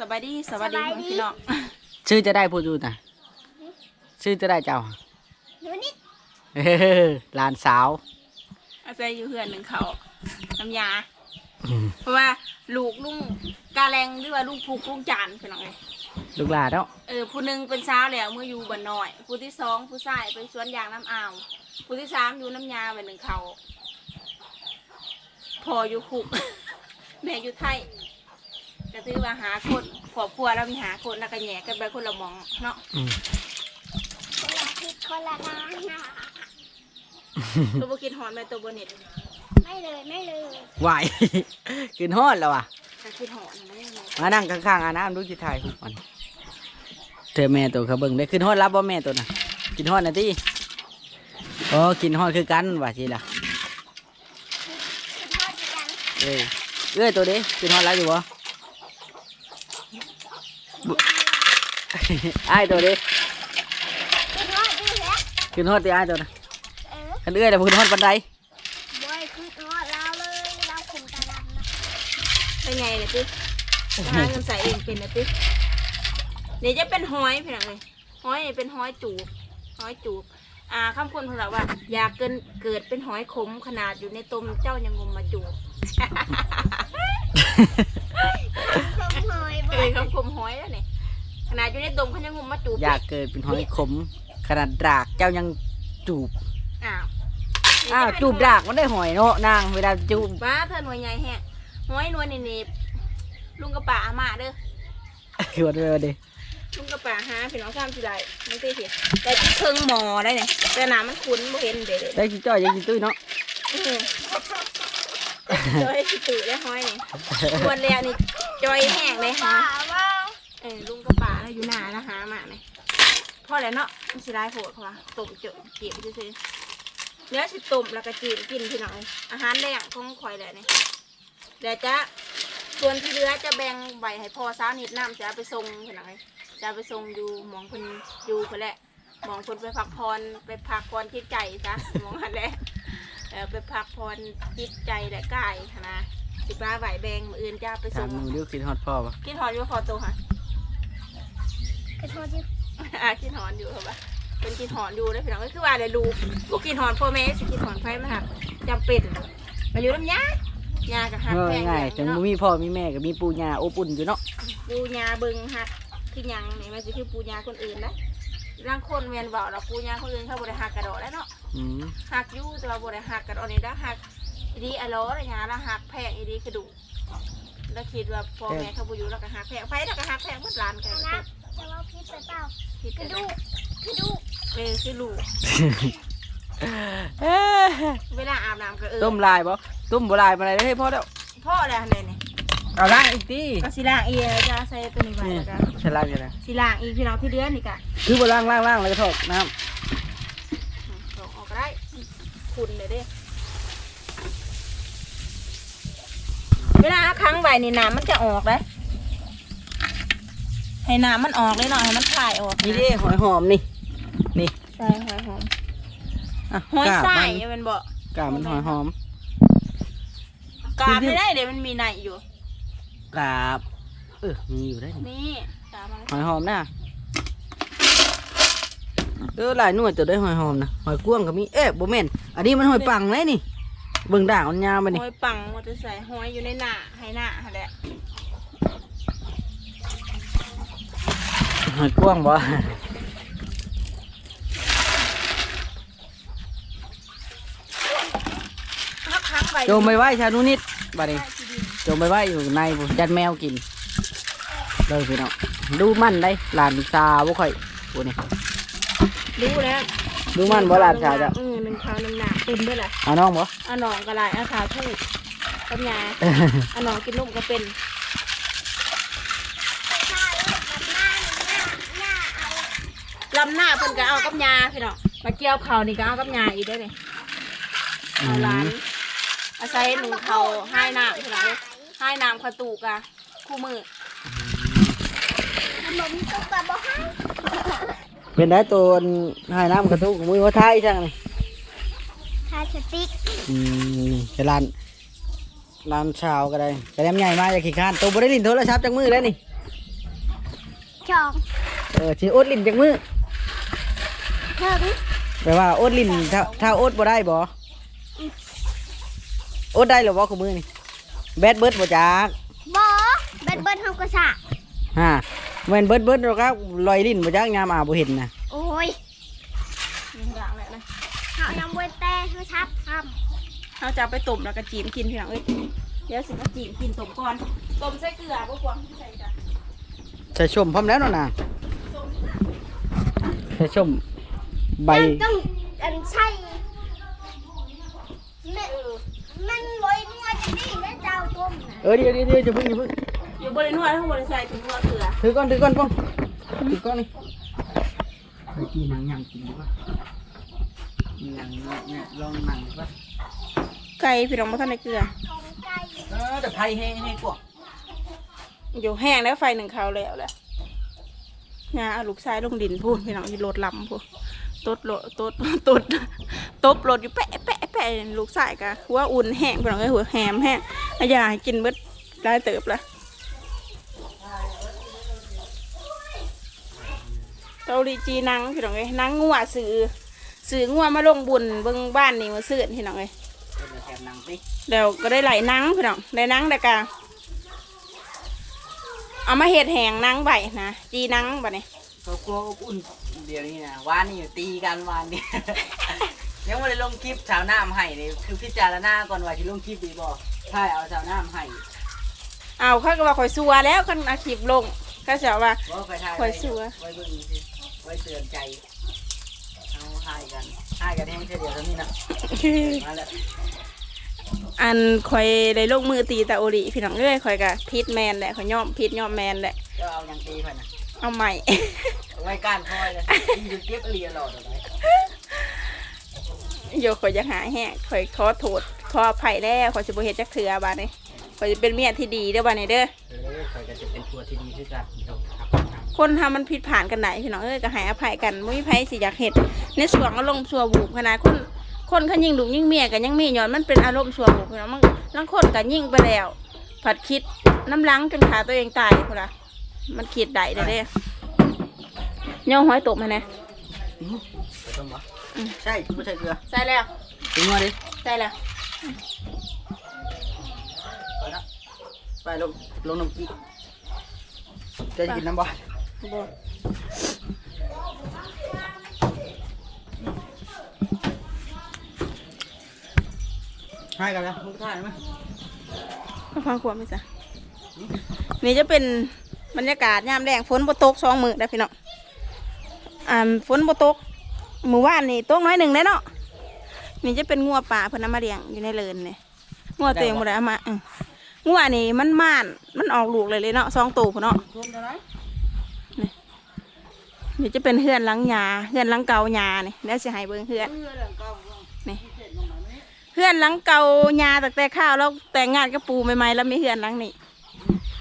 สบายดีสวัสดีสบายดี พี่น้องชื่อจะได้พูดอยู่นะชื่อจะได้เจ้าหนูนิดเออหลานสาว อาศัยอยู่เพื่อนหนึ่งเขาน้ำยา อืม เพราะว่าลูกลุงกาแรงหรือว่าลูกผูกลูกจานพี่น้องไงลูกหลานเนาะเออผู้หนึ่งเป็นสาวแล้วเมื่ออยู่บ้านน้อย ผู้ที่สองผู้ชายไปสวนยางน้ำอ่าว ผู้ที่สามอยู่น้ำยาไปหนึ่งเขาพออยู่คุก แม่อยู่ไทย ก็ถือว่าหาคนครอบครัวเรามีหาคนแล้วก็แหย่กันไปคนละหมองเนาะอืมคนละทิศคนละทางนะตัวบุกินหอนไปตัวบเน็ตไม่เลยไม่เลยไหว กินฮอดแล้วอะ ก็คิดหอนไม่ยังไงมานั่งข้างๆอาน้ำดูจิถ่ายหุบมันเธอแม่ตัวเขาเบิ่งได้ขึ้นฮอดรับบ่แม่ตัวน่ะ กินฮอดนะที่อ๋อกินฮอดคือกันว่าสิล่ะคุณพ่อจะกัน เอ้ยเอ้ยตัวเด้กินฮอดแล้วอยู่บ่บุ อ้ายตัวเด้คุณพ่อดูแล้วกินฮอดตีอ้ายตัวน่ะเออคันเอ้ยแต่บ่กินฮอดปานใดบอยคือพ่อเราเลยเราคุมตาดำนะเป็นไงเนี่ยติ๊หาเงินใส่เองเป็นนะติ๊เดี๋ยวจะเป็นห้อยพี่น้องเลยห้อยนี่เป็นห้อยจูบห้อยจูบ อ่าคำคนของเราว่า อยากเกินเกิดเป็นห้อยขมขนาดอยู่ในตมเจ้ายังงมมาจูบคมหอยบเอออยคำคมห้อยแล้วเนี่ยขนาด อยู่ในตมเขายังงมมาจูบอยากเกิดเป็นหอยขม ขนาดดากเจ้ายังจูบอ้าวอ้าวจูบดากมันได้หอยเนาะนางเวลาจูบบ้าเธอหน่วยใหญ่แฮะห้อยหน่วยนี่นี่ลุงกระป๋าอามาเด้อคือวันเดียวเด้ลุงกระป๋าหาพี่น้องข้ามสิได้ไม่ใช่สิแต่ที่เพิงหมอได้เนี่ยแต่หนามันคุ้นบ่เห็นเด็ดได้กินจ้อยยังกินตุ้ยเนาะจอยสิตื่นได้ห้อยนี่วันแล้วนี่จอยแห้งเลยฮะป่าว่า เออลุงกับป่าแล้วอยู่หน้านะหามาไหมพ่อแล้วเนาะมันสิได้โผล่เขาว่าต้มเจาะจีบซื่อๆเนื้อสิต้มแล้วก็จีบกินพี่น้องอาหารแรกของข่อยแหละนี่เดี๋ยวจะส่วนที่เหลือจะแบ่งใบให้พ่อสาวนิดน้ำจะเอาไปส่งพี่น้องจะเอาไปส่งอยู่หมองคนอยู่คนแหละหมองคนไปพักพรไปพักพรจิตใจจ้ะหมองอันแหละเออไปพักผ่อนจิตใจและกายหั้นนะสิบ้าไหวแบงมืออื่นจะไปถาส่มงหนูเรียกกินฮอตพ่อปะกินหอนอยู่พอโตค่ะ กระโดดอยู่อ่ากินหอนอยู่เหรอปะเป็นกินหอนอยู่ได้พี่น้องก็คือว่าเลยลูกพวกกินหอนพ่อแม่สิกินหอนไฟมาหักจำเป็นมาอยู่น้ำยายากับหักเออแพงง่ายจังเนาะบ่มีพ่อมีแม่กับมีปู่ย่าอบอุ่นอยู่เนาะปูยาเบิงหักคือหยังนี่มันสิคือปูยาคนอื่นนะร่างคนเวียนบอกเราปูยาคนอื่นเขาบริหักกระโดดแล้วเนาะอืมหักอยู่แต่ว่าบริหักกระโดดนี่ได้หักอีดีอะโลอะไรเงี้ยแล้วหักแพงอีดีกระดูกแล้วคิดว่าพ่อแม่เขาบุอยู่แล้วก็หักแพงไฟแล้วก็หักแพงเมื่อร้านกัน นะจะว่าพิษไปเปล่าคิดกกัระนดูกกระดูกเออคือลูกเอ้ยเวลาอาบน้ำก็เออต้มลายบ่ต้มบ่ลายมาอะไรได้ให้พ่อแล้วพ่ออะไรเนี่ยนี่เอาล้างอีกทีก็สีล่างอีกแล้วจะใส่ตัวนี้ไว้นี่แล้วก็ใช่ล้างยังไงสีล่างอีกพี่น้องที่เดือนนี่กะคือบ่ล้างล้างล้างแล้วก็ทอกน้อืมส่งออกก็ได้คุณเลยเด้เวลาเอาค้างไว้นี่น้ำมันจะออกเลย ให้น้ำมันออกเลยหน่อยให้มันคลายออกำนี่ดิหอยหอมนี่ นี่ใช่หอยหอมอะหอยกาบไส้มันมันบอกกาบมันหอยหอม กาบไม่ได้เดี๋ยวมันมีในอยู่ กาบ เออมีอยู่ได้นี่นี่กาบมันหอยหอมนะเออหลายหน่วยตัวได้หอยหอมนะหอยกวางก็มีเอ๊ะบ่แม่นอันนี้มันหอยปังเลยนี่เบิ่งด่างมันยาวมานี่หอยปังมันจะใส่หอยอยู่ในหน้าให้หน้าหั่นแหละ หอยกวางบ่ถ้าค้างไว้โจมไปไว้ชานุนิดบัดนี้ได้ทีเดียวโจมไปไว้อยู่ในผมจัดแมวกินเลยพี่น้องดูมันได้หลานสาวบ่ค่อยโอ้นี่รู้แล้วดูมันบ่หลานสาวจ้ะเออหนึ่งขาวหนึ่งหนาเต็มด้วยแหละเอาน้องบ่เอาหนองกระไรเอาขาวทูบปัญญาเอาหนองกินนุ่มก็เป็นหน้าลูกกับหน้าหน้าหน้าเอา ลำหน้าเพิ่นก็เอากับยาพี่น้องมาเกี่ยวเขานี่ก็เอากับยาอีกได้เลยเอาหลานอาศัยหนึ่งเขาให้น้ำพี่น้องเลยให้น้ำขาวตูกอะคู่มือขนมตุ๊กตาบ่ให้เป็นได้ตัวให้น้ำกระทุกมือว่าท้ายจังนี่ทาสติ๊กอืมนี่จะร้านร้านชาวก็ได้กระเดมใหญ่มาจากขี้ข้านตัวบริลินโทรศัพท์จากมือแล้วนี่ ชอง เออสิอดลิ้นจักมือ เถิงแปลว่าอดลิ้นถ้าถ้าอดบ่ได้บ่อดได้หรือบ่คือมือนี่แบดเบิดบ่จักบอเบ็ดเบ็ดทำกระสะฮะแม่นเบิดเบิดหรอกครับลอยลิ้นบ่จักยามอาบ่เห็นนะโอ้ยอย่างแหละนะเขานำเวนแต่เขาชัดทเราจะเอาไปต้มแล้วก็จีมกินพี่น้องเอ้ยเดี๋ยวสิมาจีมกินต้มก่อนต้มใส่เกลือบ่กวางใส่จ้ะใส่ชมพร้อมแล้วเนาะนะต้มใส่ชมำ ใบมันต้องอันใช่มันมันลอยนัวจะนี่แล้วเจ้าต้มนะเออเดี๋ยวเดี๋ยวเดี๋ยวจะพึ่งจะพึ่งอยู่บริเวณนวดทั้งบริษัทถึงนวดเกลือถือก่อนถือก่อนป้องถือก่อนนี่ไปกินหนังยางกินดีกว่าหนังเนี่ยลองหนังดีกว่าไก่พี่น้องมาท่านในเกลือของไก่เออแต่ไผ่แห้งแห้งกว่าอยู่แห้งแล้วไฟหนึ่งเขาแล้วแหละงาเอาลูกชายลงดินพูดพี่น้องอยู่รถลำพูด ตดโลตดตดตบรถอยู่แปะแปะแปะลูกชายกะหัวอุ่นแห้งพี่น้องเอ้ยหัวแหมแห้งอาอยาให้กินเบิดได้เติบละเกาหลีจีนังพี่น้องเอ้ยนังงัวสื่อสื่องัวมาลงบุญเบิ่งบ้านนี่มาซื้อพี่น้องเอ้ยเป็นแถมหนังสิเดี๋ยวก็ได้ไหลหนังพี่น้องได้หนังแต่กะเอามาเห็ดแหงหนังใบนะจีหนังบะเนี่ย เขากลัวอบอุ่นเดี๋ยวนี้นะวานนี่อยู่ตีกันวานนี่ ยังไม่ได้ลงคลิปชาวน้ำให้เลยคือพิจารณาก่อนว่าจะลงคลิปดีบ่ใช่เอาชาวน้ำให้เอาเขาก็ว่าข่อยซัวแล้วคันอาคลิปลงก็จะว่า บ่ไปถ่ายข่อยสัว ไว้เบิ่งสิไว้เตือนใจเอาให้กันให้กันแห้งแค่เดียวเท่านี้นะมาแล้วอันข่อยได้ลงมือตีตาโอริพี่น้องเอ้ยข่อยกะพิษแมนแหละข่อยย่อมพิษย่อมแมนแหละก็เอายังตีไปนะ เอาใหม่เอาไว้ก้านคอยเลยที่จะเก็บเรียนหลอดอะไรโยข่อยจะหาแห้งข่อยขอโทษขออภัยแล้วข่อยจะบ่เฮ็ดจักเถื่อบาดนี้ข่อยจะเป็นเมียที่ดีเด้อบาดนี้เด้อ เออคอยก็จะเป็นตัวที่ดีที่สุดครับครับคนทำมันผิดผ่านกันไหนพี่น้องเอ้ยก็ให้อภัยกันไม่มีไผสิอยากเห็ดในส่วนอารมณ์ชั่ววูบขนาดคนคนเขายิ่งดุยิ่งเมียกันยังมีย้อนมันเป็นอารมณ์ชั่ววูบพี่น้องมันลังคนกันยิ่งไปแล้ว ผัดคิดน้ำล้างจนขาตัวเองตายพุ่นละ มันคิดได้เด้อเด้ย่อห้อยตกมาแน่อืมไปต้มวะใช่ไม่ใช่เกลือใส่แล้วถึงมาดิใส่แล้วไปนะไปลงลงน้ำกี้จะกินน้ำบ่บ่ให้กันแล้วมึงถ่ายไหมมาฟังความไหมจ๊ะนี่จะเป็น บรรยากาศยามแดงฝนบ่ตกสองมือได้พี่น้องอ่าฝนบ่ตกมือว่านนี่ตกน้อยหนึ่งได้เนาะนี่จะเป็นงัวป่าเพิ่นเอามาเลี้ยงอยู่ในเลินเนี่ยงัวเตัวเองบ่ได้เอามาอืมงัวนี่มันม่านมันออกลูกเลยเลยเนาะสองตัวพุ่นเนาะชมได้ไหมนี่จะเป็นเฮือนหลังหญ้าเฮือนหลังเก่าหญ้านี่แล้วสิให้เบิ่งเฮือน เพื่อนเรื่องเก่านี่ เฮือนหลังเก่าหญ้าตั้งแต่ข้าวแล้วแต่งงานกับปูใหม่ๆแล้วมีเฮือนหลังนี้เ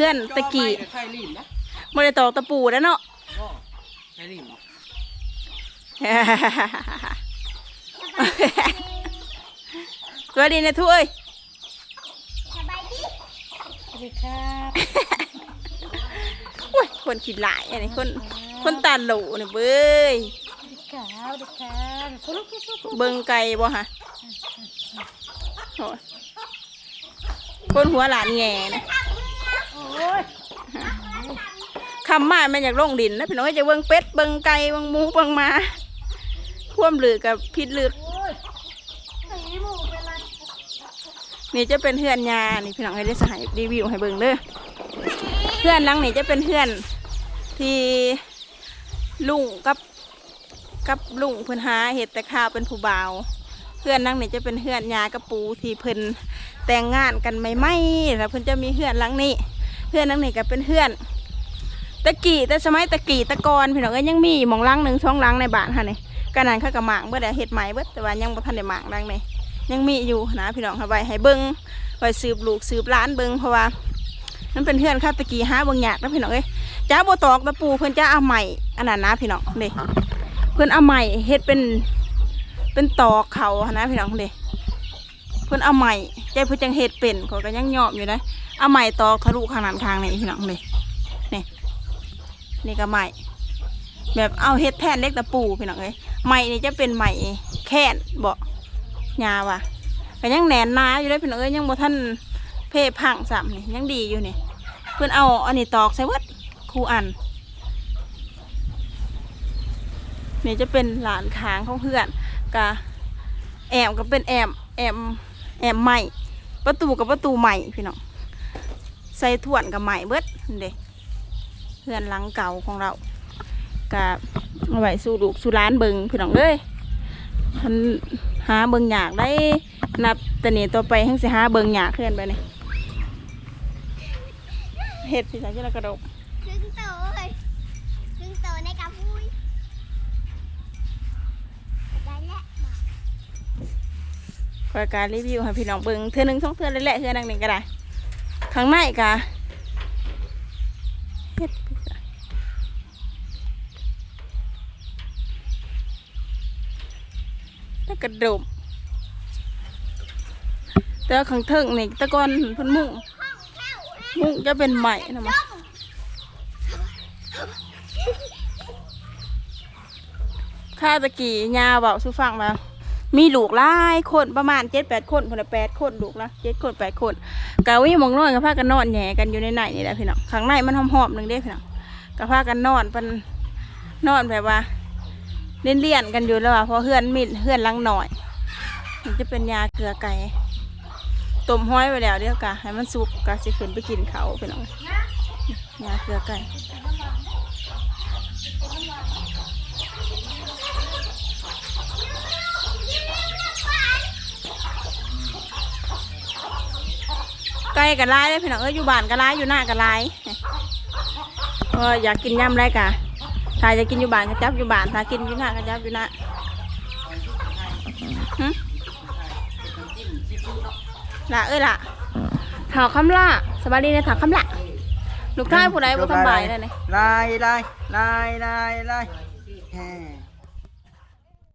พื่อนตะกี้ใช่ลีนนะบ่ได้ตอกตะปูแล้วเนาะก็ใช่ลีนเหรอสวัสดีนะทุกเอ้ยสบายดีสวัสดีครับอุ้ยคนขี้หลายอันนี้คนคนตาโหลนี่เบ้ยขาวดิขาวเบิ่งไก่บ่ฮะโอ้ยคนหัวหลานแง่นะโอ้ ยคำมาแม่นอยากลงดินนะพี่น้องจะเบิ่งเป็ดเบิ่งไก่เบิ่งหมูเบิ่งมาควมลือกับพิษลือโอ้ยสีหมูเป็นไรนี่จะเป็นเพื่อนยานี่พี่น้องให้ได้สหายรีวิวให้เบิ่งเด้อเพื่อนลังนี่จะเป็นเพื่อนที่ลุงกับกับลุงเพิ่นหาเห็ดแต่ข้าวเป็นผู้บ่าวเพื่อนหลังนี่จะเป็นเพื่อนยากับปูที่เพิ่นแต่งงานกันไม่ไม่แล้วเพิ่นจะมีเพื่อนลังนี้ เพื่อนหลังนี่ก็เป็นเพื่อนตะกี้แต่สมัยตะกี้ตะกอนพี่น้องก็ยังมีหมองลังหนึ่งช่องลังในบ้านค่ะนี่กันนั้นเขากับหมางเบิดอเห็ดใหม่เบิดแต่ว่ายังบ่ทันได้หมางดังนี่ยังมีอยู่นะพี่น้องค่ะไว้ให้เบิ่งไว้สืบลูกสืบล้านเบิ่งเพราะว่ามันเป็นเพื่อนข้าตะกี้หาเบิ่งยากนะพี่น้องเอ้ยจ้าบ่ตอกตะปูเพิ่อนจะเอาใหม่อันนั้นนะพี่น้องเด้เพิ่อนเอาใหม่เฮ็ดเป็นเป็นตอกเขานะพี่น้องเด้เพิ่อนเอาใหม่ ใจเพิ่นจังเฮ็ดเป็นเขาก็ยังยอมอยู่นะเอาใหม่ตอกทะลุข้างนั้นข้างนี้พี่น้องเด้นี่นี่ก็ใหม่แบบเอาเฮ็ดแทนเล็กตะปูพี่น้องเอ้ยใหม่นี่จะเป็นใหม่แค่นบ่ยาว่ะก็ยังแหนนหนาอยู่เลยพี่น้องเอ้ยยังบ่ทันเพพังซ้ำนี่ยังดีอยู่นี่เพิ่อนเอาอันนี้ตอกใส่วัดครูอันนี่จะเป็นหลานค้างของเพื่อนกะแอมก็เป็นแอมแอม แอมใหม่ประตูกับประตูใหม่พี่น้องใส่ถ่วนกับใหม่เบิดเด็เพื่อนหลังเก่าของเรากะเอาไว้สู่ลูกสู่ร้านเบิงพี่น้องเลยมันหาเบิงอยากได้นับแต่นี่ต่อไปทั้งสิหาเบิงอยากขึ้นไปนี่เห็ดสิจ้าที่เรากระดก ครึ่งโตเลยครึ่งโตในกระพุ้ยได้แล้ว รายการรีวิวให้พี่น้องเบิงเทื่อหนึ่งสองเทือเลยแหละเทือนังหนึ่งก็ได้ข้างในกะเฮ็ดไปจ้ะแล้วกระดมแต่ว่าข้างเทิงนี่ตะกอนเพิ่นมุ่งมุ่งจะเป็นใหม่นะมั้ข้าตะกี้ยาเบาสุฟังมา มีลูกหลายคนประมาณเจ็ดแปดคนคนละแปดคนลูกละเจ็ดคนแปดคนกะวิ่งมองนอนกับพากันนอนแหย่กันอยู่ในไหนนี่แหละพี่น้องข้างในมันหอมๆหนึ่งเด้พี่น้องกับพากันนอนเป็นนอนแบบว่าเลี่ยนเลี่ยนกันอยู่แล้วว่าเพราะเฮือนมิดเฮือนลังหน่อย มันจะเป็นยาเกลือไก่ต้มห้อยไว้แล้วเดี๋ยวกะให้มันสุกกะสิขึ้นไปกินเขาพี่น้องยาเกลือไก่ ไก่กับลายเลยพี่น้องเอ้ยอยู่บ้านกับลายอยู่หน้ากับลายเอยากกินยำไรกะถ้าจะกินอยู่บ้านก็จับอยู่บ้านถ้ากินอยู่หน้าก็จับอยู่หน้าหึล่ะเอ้ยล่ะถาวคำละสบายดีนะถาวคำละลูกท้ายผู้ใดบ่สำบายเลยนี่ลายลายลายลายลาย